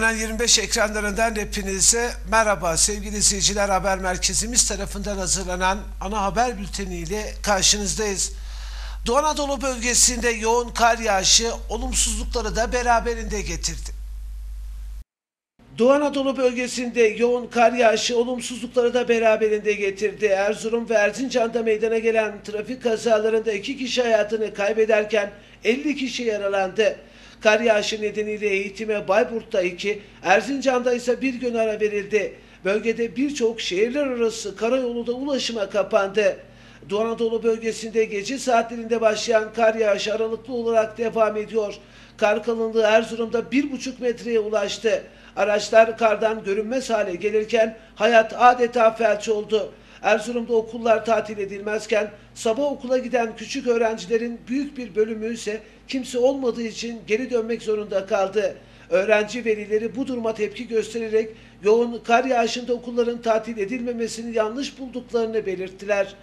Önen 25 ekranlarından hepinize merhaba sevgili izleyiciler haber merkezimiz tarafından hazırlanan ana haber bülteniyle karşınızdayız. Doğu Anadolu bölgesinde yoğun kar yağışı olumsuzlukları da beraberinde getirdi. Doğu Anadolu bölgesinde yoğun kar yağışı olumsuzlukları da beraberinde getirdi. Erzurum ve Erzincan'da meydana gelen trafik kazalarında iki kişi hayatını kaybederken 50 kişi yaralandı. Kar yağışı nedeniyle eğitime Bayburt'ta 2, Erzincan'da ise bir gün ara verildi. Bölgede birçok şehirler arası karayolu da ulaşıma kapandı. Doğu Anadolu bölgesinde gece saatlerinde başlayan kar yağışı aralıklı olarak devam ediyor. Kar kalınlığı Erzurum'da 1,5 metreye ulaştı. Araçlar kardan görünmez hale gelirken hayat adeta felç oldu. Erzurum'da okullar tatil edilmezken sabah okula giden küçük öğrencilerin büyük bir bölümü ise kimse olmadığı için geri dönmek zorunda kaldı. Öğrenci velileri bu duruma tepki göstererek yoğun kar yağışında okulların tatil edilmemesini yanlış bulduklarını belirttiler.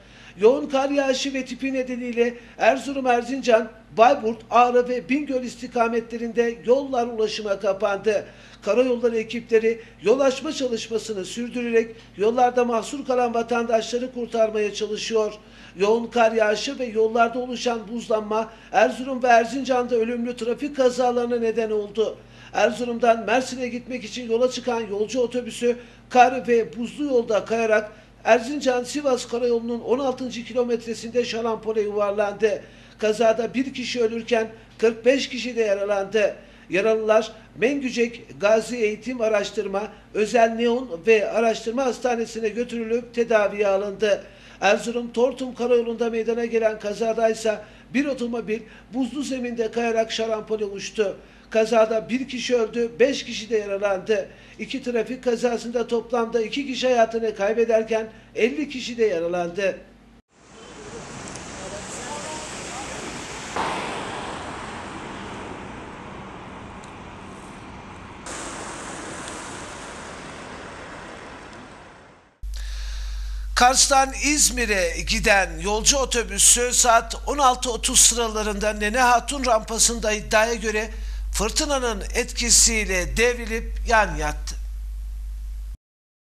Yoğun kar yağışı ve tipi nedeniyle Erzurum, Erzincan, Bayburt, Ağrı ve Bingöl istikametlerinde yollar ulaşıma kapandı. Karayolları ekipleri yol açma çalışmasını sürdürerek yollarda mahsur kalan vatandaşları kurtarmaya çalışıyor. Yoğun kar yağışı ve yollarda oluşan buzlanma Erzurum ve Erzincan'da ölümlü trafik kazalarına neden oldu. Erzurum'dan Mersin'e gitmek için yola çıkan yolcu otobüsü kar ve buzlu yolda kayarak Erzincan-Sivas karayolunun 16. kilometresinde şarampole yuvarlandı. Kazada bir kişi ölürken 45 kişi de yaralandı. Yaralılar Mengücek Gazi Eğitim Araştırma, Özel Neon ve Araştırma Hastanesi'ne götürülüp tedaviye alındı. Erzurum Tortum Karayolu'nda meydana gelen kazada ise bir otomobil buzlu zeminde kayarak şarampole uçtu. Kazada bir kişi öldü, beş kişi de yaralandı. İki trafik kazasında toplamda iki kişi hayatını kaybederken 50 kişi de yaralandı. Kars'tan İzmir'e giden yolcu otobüsü saat 16.30 sıralarında Nene Hatun rampasında iddiaya göre fırtınanın etkisiyle devrilip yan yattı.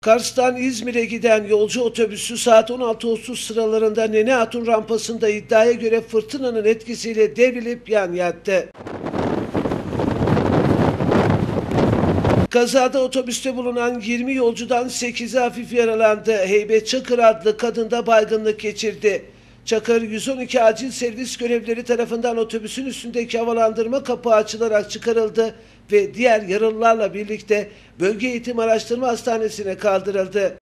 Kars'tan İzmir'e giden yolcu otobüsü saat 16.30 sıralarında Nene Hatun rampasında iddiaya göre fırtınanın etkisiyle devrilip yan yattı. Kazada otobüste bulunan 20 yolcudan 8'i hafif yaralandı. Heybet Çakır adlı kadın da baygınlık geçirdi. Çakır 112 acil servis görevlileri tarafından otobüsün üstündeki havalandırma kapağı açılarak çıkarıldı ve diğer yaralılarla birlikte Bölge Eğitim Araştırma Hastanesi'ne kaldırıldı.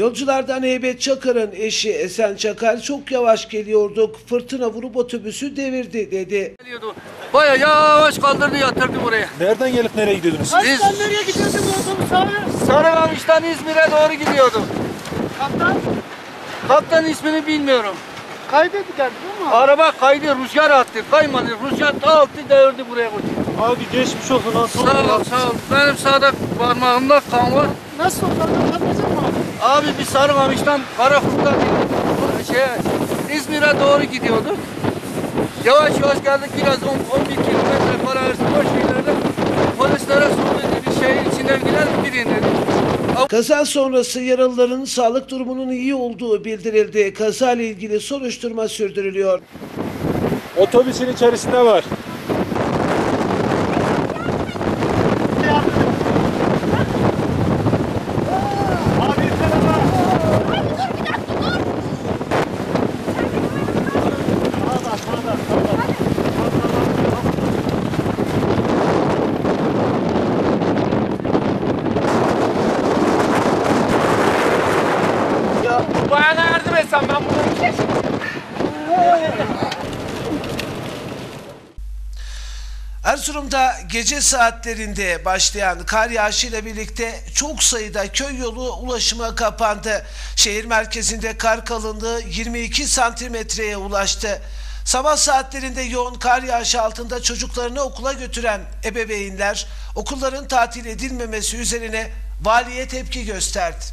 Yolculardan Heybet Çakar'ın eşi Esen Çakar çok yavaş geliyorduk. Fırtına vurup otobüsü devirdi dedi. geliyordu. Baya yavaş kaldırdı yatırdı buraya. Nereden gelip nereye gidiyordunuz? Biz Sen nereye gidiyorsun bu otobüs abi? Sarıkamış'tan İzmir'e doğru gidiyorduk. Kaptan Kaptan ismini bilmiyorum. kaybetti geldi değil mi? Araba kaydı, rüzgar attı. Kaymadı, rüzgar ta altı devirdi buraya koydu. Abi geçmiş olsun nasıl Sağ ol, sağ ol. Benim sağda parmağımda kan var. Nasıl otobüs kapatacak mı abi? Abi biz Sarıkamış'tan Karakurt'tan şey, İzmir'e doğru gidiyorduk. Yavaş yavaş geldik biraz 10, 11 kilometre para arası boş yerlerde. Polislere sorduk dedi şehir içinden gidelim gidin dedi. Kaza sonrası yaralıların sağlık durumunun iyi olduğu bildirildi. Kaza ile ilgili soruşturma sürdürülüyor. Otobüsün içerisinde var. Erzurum'da gece saatlerinde başlayan kar yağışıyla birlikte çok sayıda köy yolu ulaşıma kapandı. Şehir merkezinde kar kalınlığı 22 santimetreye ulaştı. Sabah saatlerinde yoğun kar yağışı altında çocuklarını okula götüren ebeveynler okulların tatil edilmemesi üzerine valiye tepki gösterdi.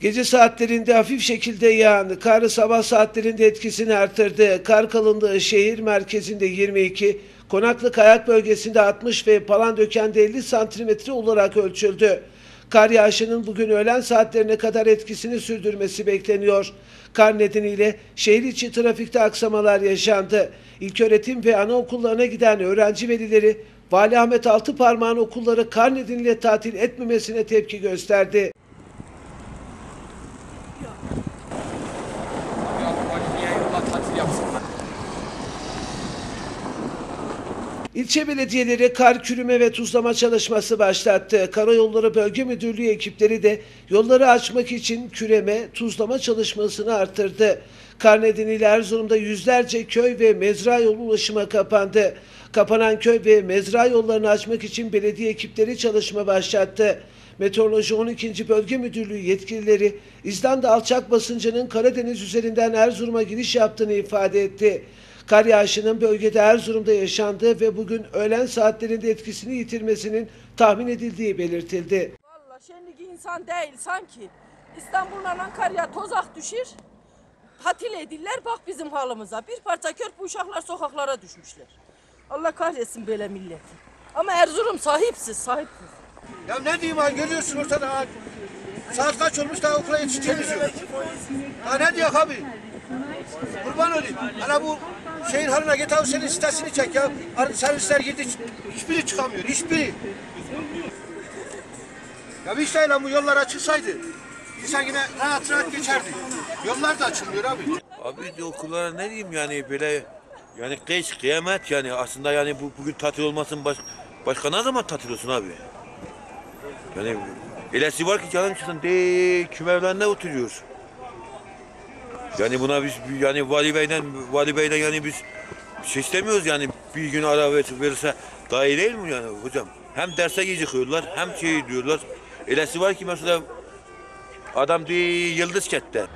Gece saatlerinde hafif şekilde yağan kar sabah saatlerinde etkisini artırdı. Kar kalınlığı şehir merkezinde 22, Konaklı Kayak bölgesinde 60 ve Palandöken'de 50 santimetre olarak ölçüldü. Kar yağışının bugün öğlen saatlerine kadar etkisini sürdürmesi bekleniyor. Kar nedeniyle şehir içi trafikte aksamalar yaşandı. İlköğretim ve anaokullarına giden öğrenci velileri Vali Ahmet Altıparmağ'ın okulları kar nedeniyle tatil etmemesine tepki gösterdi. İlçe belediyeleri kar kürüme ve tuzlama çalışması başlattı. Karayolları Bölge Müdürlüğü ekipleri de yolları açmak için küreme, tuzlama çalışmasını arttırdı. Kar nedeniyle Erzurum'da yüzlerce köy ve mezra yolu ulaşıma kapandı. Kapanan köy ve mezra yollarını açmak için belediye ekipleri çalışma başlattı. Meteoroloji 12. Bölge Müdürlüğü yetkilileri İzlanda alçak basıncının Karadeniz üzerinden Erzurum'a giriş yaptığını ifade etti. Kar yağışının bölgede Erzurum'da yaşandığı ve bugün öğlen saatlerinde etkisini yitirmesinin tahmin edildiği belirtildi. Valla şenlik insan değil sanki. İstanbul'la Ankara'ya tozak düşür. Tatil edirler bak bizim halımıza. Bir parça kör bu uşaklar sokaklara düşmüşler. Allah kahretsin böyle milleti. Ama Erzurum sahipsiz, sahipsiz. Ya ne diyeyim ha görüyorsun ortada ha. Saat kaç olmuş daha okula yetişeceğimiz yok. Ha ne diyor abi? Kurban olayım. Ana bu şehir haline git abi senin sitesini çek ya. Servisler girdi hiçbiri çıkamıyor hiçbiri. Ya bir şey lan bu yollar açılsaydı. İnsan yine rahat rahat geçerdi. Yollar da açılmıyor abi. Abi okullara ne diyeyim yani böyle yani kış kıyamet yani aslında yani bu bugün tatil olmasın baş, başka ne zaman tatil abi? Yani elesi var ki canım çıksın de kümerlerinde oturuyoruz. Yani buna biz yani vali beyden vali beyden yani biz şey istemiyoruz yani bir gün ara ver- verirse daha iyi değil mi yani hocam? Hem derse gecikiyorlar hem şey diyorlar. Elesi var ki mesela adam de yıldız kette.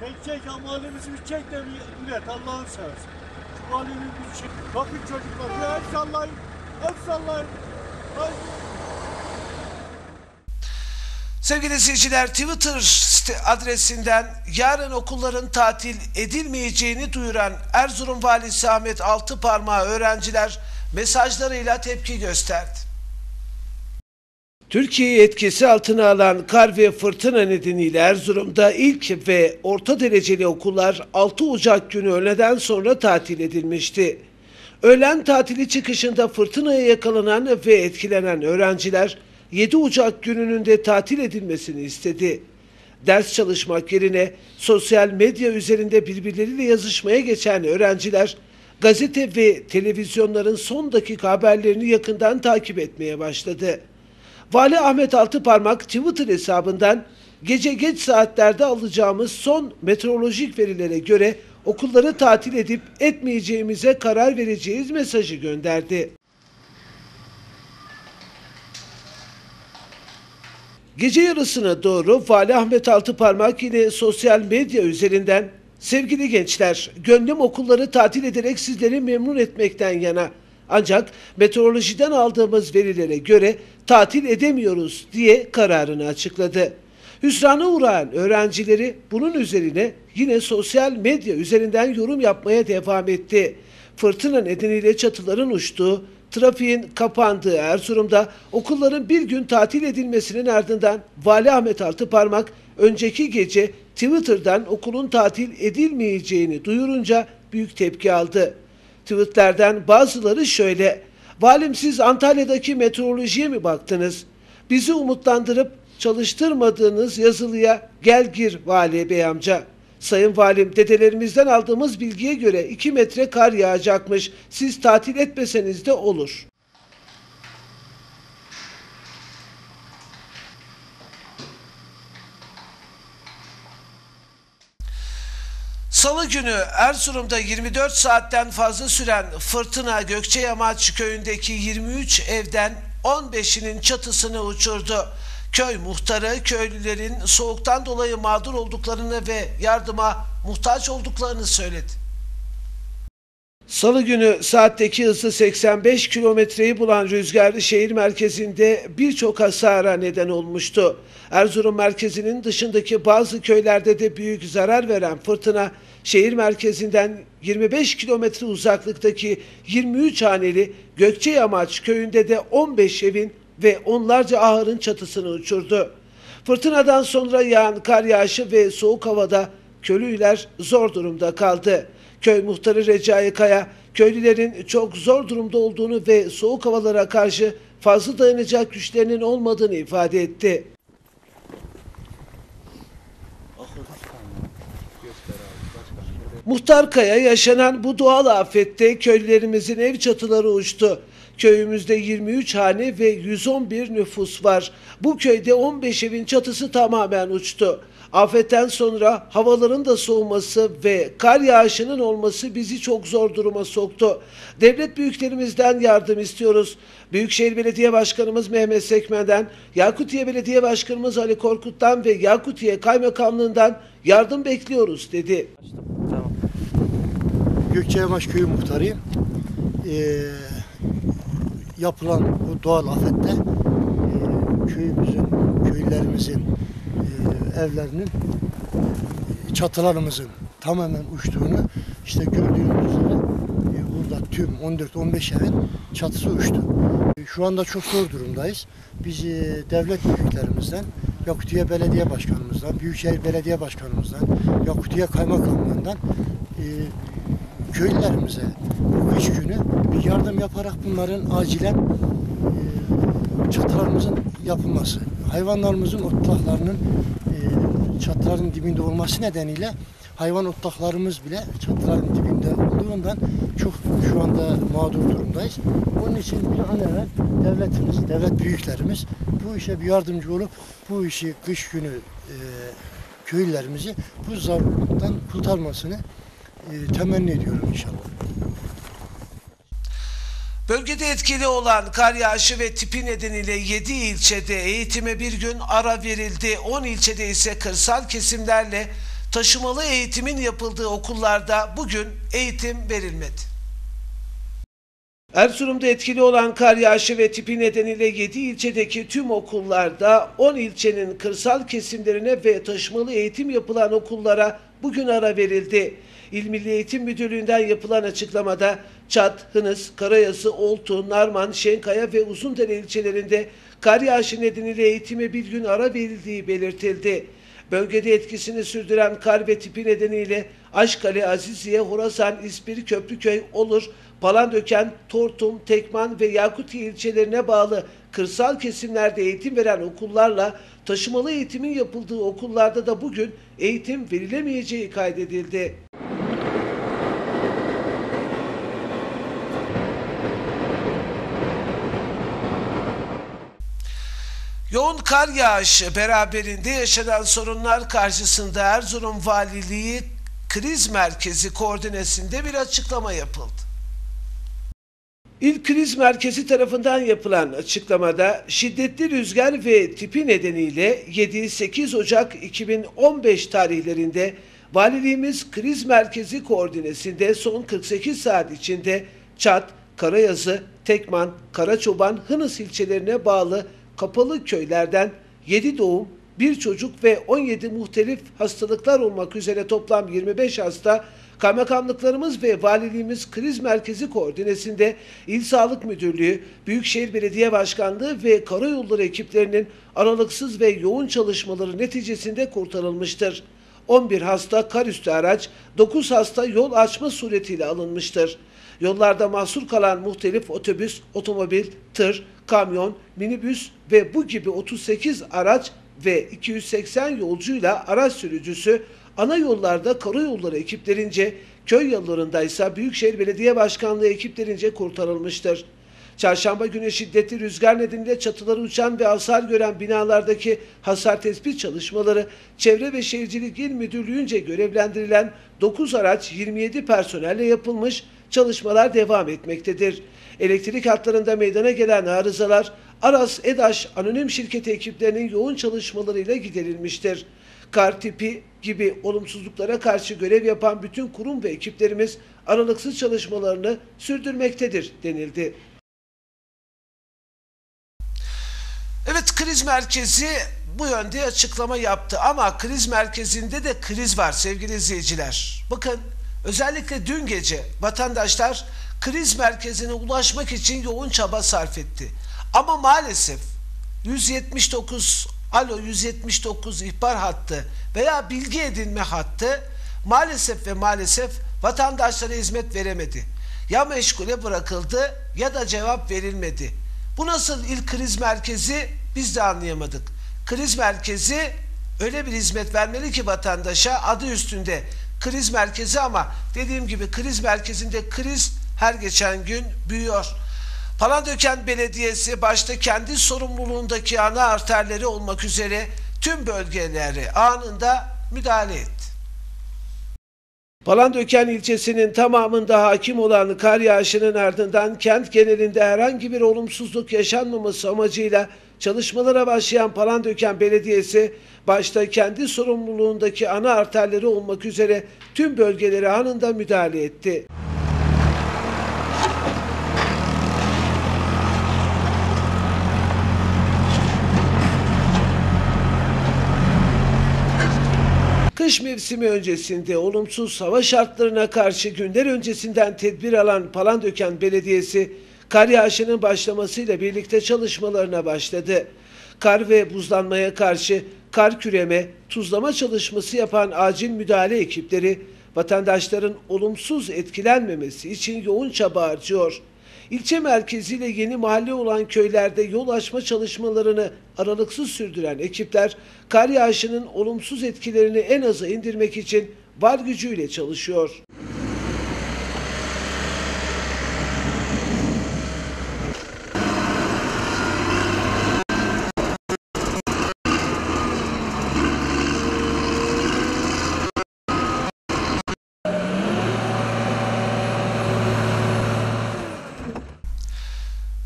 Çek çek ya mahallemizi bir çek de üret Allah'ın seversen. Şu mahallemizi bir çek. Bakın çocuklar ya el sallayın. El sallayın. Haydi. Sevgili izleyiciler Twitter adresinden yarın okulların tatil edilmeyeceğini duyuran Erzurum Valisi Ahmet Altıparmağı öğrenciler mesajlarıyla tepki gösterdi. Türkiye'yi etkisi altına alan kar ve fırtına nedeniyle Erzurum'da ilk ve orta dereceli okullar 6 Ocak günü öğleden sonra tatil edilmişti. Öğlen tatili çıkışında fırtınaya yakalanan ve etkilenen öğrenciler 7 Ocak gününün de tatil edilmesini istedi. Ders çalışmak yerine sosyal medya üzerinde birbirleriyle yazışmaya geçen öğrenciler gazete ve televizyonların son dakika haberlerini yakından takip etmeye başladı. Vali Ahmet Altıparmak Twitter hesabından gece geç saatlerde alacağımız son meteorolojik verilere göre okulları tatil edip etmeyeceğimize karar vereceğiz mesajı gönderdi. Gece yarısına doğru Vali Ahmet Altıparmak yine sosyal medya üzerinden sevgili gençler gönlüm okulları tatil ederek sizleri memnun etmekten yana ancak meteorolojiden aldığımız verilere göre tatil edemiyoruz diye kararını açıkladı. Hüsrana uğrayan öğrencileri bunun üzerine yine sosyal medya üzerinden yorum yapmaya devam etti. Fırtına nedeniyle çatıların uçtuğu, trafiğin kapandığı Erzurum'da okulların bir gün tatil edilmesinin ardından Vali Ahmet Altıparmak önceki gece Twitter'dan okulun tatil edilmeyeceğini duyurunca büyük tepki aldı. Tweetlerden bazıları şöyle. Valim siz Antalya'daki meteorolojiye mi baktınız? Bizi umutlandırıp çalıştırmadığınız yazılıya gel gir vali bey amca. Sayın valim dedelerimizden aldığımız bilgiye göre 2 metre kar yağacakmış. Siz tatil etmeseniz de olur. Salı günü Erzurum'da 24 saatten fazla süren fırtına Gökçeyamaç köyündeki 23 evden 15'inin çatısını uçurdu. Köy muhtarı köylülerin soğuktan dolayı mağdur olduklarını ve yardıma muhtaç olduklarını söyledi. Salı günü saatteki hızı 85 kilometreyi bulan rüzgar şehir merkezinde birçok hasara neden olmuştu. Erzurum merkezinin dışındaki bazı köylerde de büyük zarar veren fırtına şehir merkezinden 25 kilometre uzaklıktaki 23 haneli Gökçeyamaç köyünde de 15 evin ve onlarca ahırın çatısını uçurdu. Fırtınadan sonra yağan kar yağışı ve soğuk havada köylüler zor durumda kaldı. Köy muhtarı Recai Kaya, köylülerin çok zor durumda olduğunu ve soğuk havalara karşı fazla dayanacak güçlerinin olmadığını ifade etti. Muhtar Kaya yaşanan bu doğal afette köylülerimizin ev çatıları uçtu. Köyümüzde 23 hane ve 111 nüfus var. Bu köyde 15 evin çatısı tamamen uçtu. Afetten sonra havaların da soğuması ve kar yağışının olması bizi çok zor duruma soktu. Devlet büyüklerimizden yardım istiyoruz. Büyükşehir Belediye Başkanımız Mehmet Sekmen'den, Yakutiye Belediye Başkanımız Ali Korkut'tan ve Yakutiye Kaymakamlığından yardım bekliyoruz dedi. Gökçebaş Köyü muhtarıyım. Ee, yapılan bu doğal afette köyümüzün, köylerimizin e, evlerinin e, çatılarımızın tamamen uçtuğunu işte gördüğünüz üzere e, burada tüm 14-15 evin çatısı uçtu. Şu anda çok zor durumdayız. Biz e, devlet büyüklerimizden, Yakutiye Belediye Başkanımızdan, Büyükşehir Belediye Başkanımızdan, Yakutiye Kaymakamlığından e, köylerimize bu kış günü bir yardım yaparak bunların acilen e, çatılarımızın yapılması, hayvanlarımızın otlaklarının e, çatıların dibinde olması nedeniyle hayvan otlaklarımız bile çatıların dibinde olduğundan çok şu anda mağdur durumdayız. Onun için bir an evvel devletimiz, devlet büyüklerimiz bu işe bir yardımcı olup bu işi kış günü e, köylerimizi bu zarurluktan kurtarmasını e, temenni ediyorum inşallah. Bölgede etkili olan kar yağışı ve tipi nedeniyle 7 ilçede eğitime bir gün ara verildi. 10 ilçede ise kırsal kesimlerle taşımalı eğitimin yapıldığı okullarda bugün eğitim verilmedi. Erzurum'da etkili olan kar yağışı ve tipi nedeniyle 7 ilçedeki tüm okullarda 10 ilçenin kırsal kesimlerine ve taşımalı eğitim yapılan okullara bugün ara verildi. İl Milli Eğitim Müdürlüğü'nden yapılan açıklamada Çat, Hınıs, Karayası, Oltu, Narman, Şenkaya ve Uzundere ilçelerinde kar yağışı nedeniyle eğitime bir gün ara verildiği belirtildi. Bölgede etkisini sürdüren kar ve tipi nedeniyle Aşkale, Aziziye, Horasan, İspir, Köprüköy, Olur, Palandöken, Tortum, Tekman ve Yakutiye ilçelerine bağlı kırsal kesimlerde eğitim veren okullarla taşımalı eğitimin yapıldığı okullarda da bugün eğitim verilemeyeceği kaydedildi. Yoğun kar yağışı beraberinde yaşanan sorunlar karşısında Erzurum Valiliği Kriz Merkezi koordinesinde bir açıklama yapıldı. İl Kriz Merkezi tarafından yapılan açıklamada şiddetli rüzgar ve tipi nedeniyle 7-8 Ocak 2015 tarihlerinde Valiliğimiz Kriz Merkezi koordinesinde son 48 saat içinde Çat, Karayazı, Tekman, Karaçoban, Hınıs ilçelerine bağlı kapalı köylerden 7 doğum, 1 çocuk ve 17 muhtelif hastalıklar olmak üzere toplam 25 hasta kaymakamlıklarımız ve valiliğimiz kriz merkezi koordinesinde İl Sağlık Müdürlüğü, Büyükşehir Belediye Başkanlığı ve Karayolları ekiplerinin aralıksız ve yoğun çalışmaları neticesinde kurtarılmıştır. 11 hasta karüstü araç, 9 hasta yol açma suretiyle alınmıştır. Yollarda mahsur kalan muhtelif otobüs, otomobil, tır, kamyon, minibüs ve bu gibi 38 araç ve 280 yolcuyla araç sürücüsü ana yollarda karayolları ekiplerince, köy yollarında ise Büyükşehir Belediye Başkanlığı ekiplerince kurtarılmıştır. Çarşamba günü şiddetli rüzgar nedeniyle çatıları uçan ve hasar gören binalardaki hasar tespit çalışmaları Çevre ve Şehircilik İl Müdürlüğü'nce görevlendirilen 9 araç 27 personelle yapılmış çalışmalar devam etmektedir. Elektrik hatlarında meydana gelen arızalar Aras Edaş Anonim Şirketi ekiplerinin yoğun çalışmalarıyla giderilmiştir. Kar tipi gibi olumsuzluklara karşı görev yapan bütün kurum ve ekiplerimiz aralıksız çalışmalarını sürdürmektedir denildi. Evet kriz merkezi bu yönde açıklama yaptı ama kriz merkezinde de kriz var sevgili izleyiciler. Bakın özellikle dün gece vatandaşlar kriz merkezine ulaşmak için yoğun çaba sarf etti. Ama maalesef 179 alo 179 ihbar hattı veya bilgi edinme hattı maalesef ve maalesef vatandaşlara hizmet veremedi. Ya meşgule bırakıldı ya da cevap verilmedi. Bu nasıl il kriz merkezi biz de anlayamadık. Kriz merkezi öyle bir hizmet vermeli ki vatandaşa adı üstünde kriz merkezi ama dediğim gibi kriz merkezinde kriz her geçen gün büyüyor. Palandöken Belediyesi başta kendi sorumluluğundaki ana arterleri olmak üzere tüm bölgelere anında müdahale etti. Palandöken ilçesinin tamamında hakim olan kar yağışının ardından kent genelinde herhangi bir olumsuzluk yaşanmaması amacıyla çalışmalara başlayan Palandöken Belediyesi başta kendi sorumluluğundaki ana arterleri olmak üzere tüm bölgelere anında müdahale etti. Kış mevsimi öncesinde olumsuz hava şartlarına karşı günler öncesinden tedbir alan Palandöken Belediyesi kar yağışının başlamasıyla birlikte çalışmalarına başladı. Kar ve buzlanmaya karşı kar küreme, tuzlama çalışması yapan acil müdahale ekipleri vatandaşların olumsuz etkilenmemesi için yoğun çaba harcıyor. İlçe merkeziyle yeni mahalle olan köylerde yol açma çalışmalarını aralıksız sürdüren ekipler kar yağışının olumsuz etkilerini en aza indirmek için var gücüyle çalışıyor.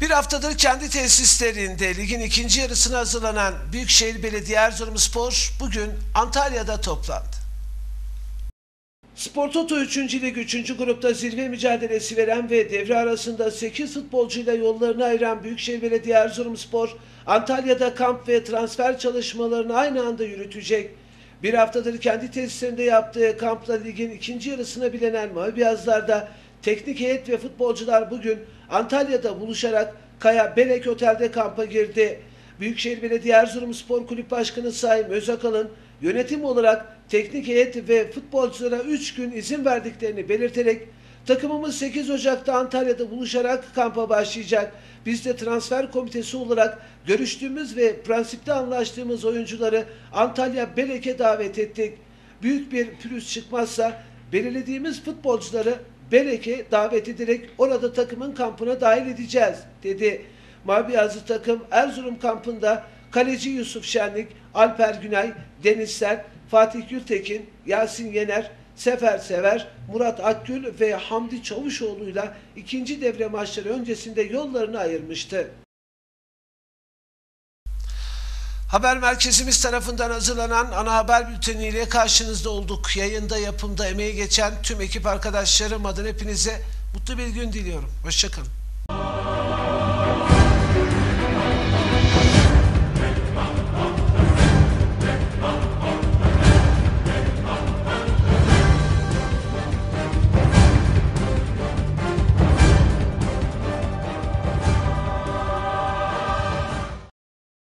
Bir haftadır kendi tesislerinde ligin ikinci yarısına hazırlanan Büyükşehir Belediye Erzurumspor bugün Antalya'da toplandı. Spor Toto 3. Lig 3. grupta zirve mücadelesi veren ve devre arasında 8 futbolcuyla yollarını ayıran Büyükşehir Belediye Erzurumspor, Antalya'da kamp ve transfer çalışmalarını aynı anda yürütecek. Bir haftadır kendi tesislerinde yaptığı kampla ligin ikinci yarısına bilenen Mavi Beyazlar'da teknik heyet ve futbolcular bugün Antalya'da buluşarak Kaya Belek Otel'de kampa girdi. Büyükşehir Belediye Erzurumspor Kulüp Başkanı Sayın Özakal'ın yönetim olarak teknik heyet ve futbolculara 3 gün izin verdiklerini belirterek takımımız 8 Ocak'ta Antalya'da buluşarak kampa başlayacak. Biz de transfer komitesi olarak görüştüğümüz ve prensipte anlaştığımız oyuncuları Antalya Belek'e davet ettik. Büyük bir pürüz çıkmazsa belirlediğimiz futbolcuları Belek'e davet ederek orada takımın kampına dahil edeceğiz dedi. Mavi Yazı takım Erzurum kampında kaleci Yusuf Şenlik, Alper Günay, Deniz Ser, Fatih Gültekin, Yasin Yener, Sefer Sever, Murat Akgül ve Hamdi Çavuşoğlu'yla ikinci devre maçları öncesinde yollarını ayırmıştı. Haber merkezimiz tarafından hazırlanan ana haber bülteniyle karşınızda olduk. Yayında yapımda emeği geçen tüm ekip arkadaşlarım adına hepinize mutlu bir gün diliyorum. Hoşçakalın.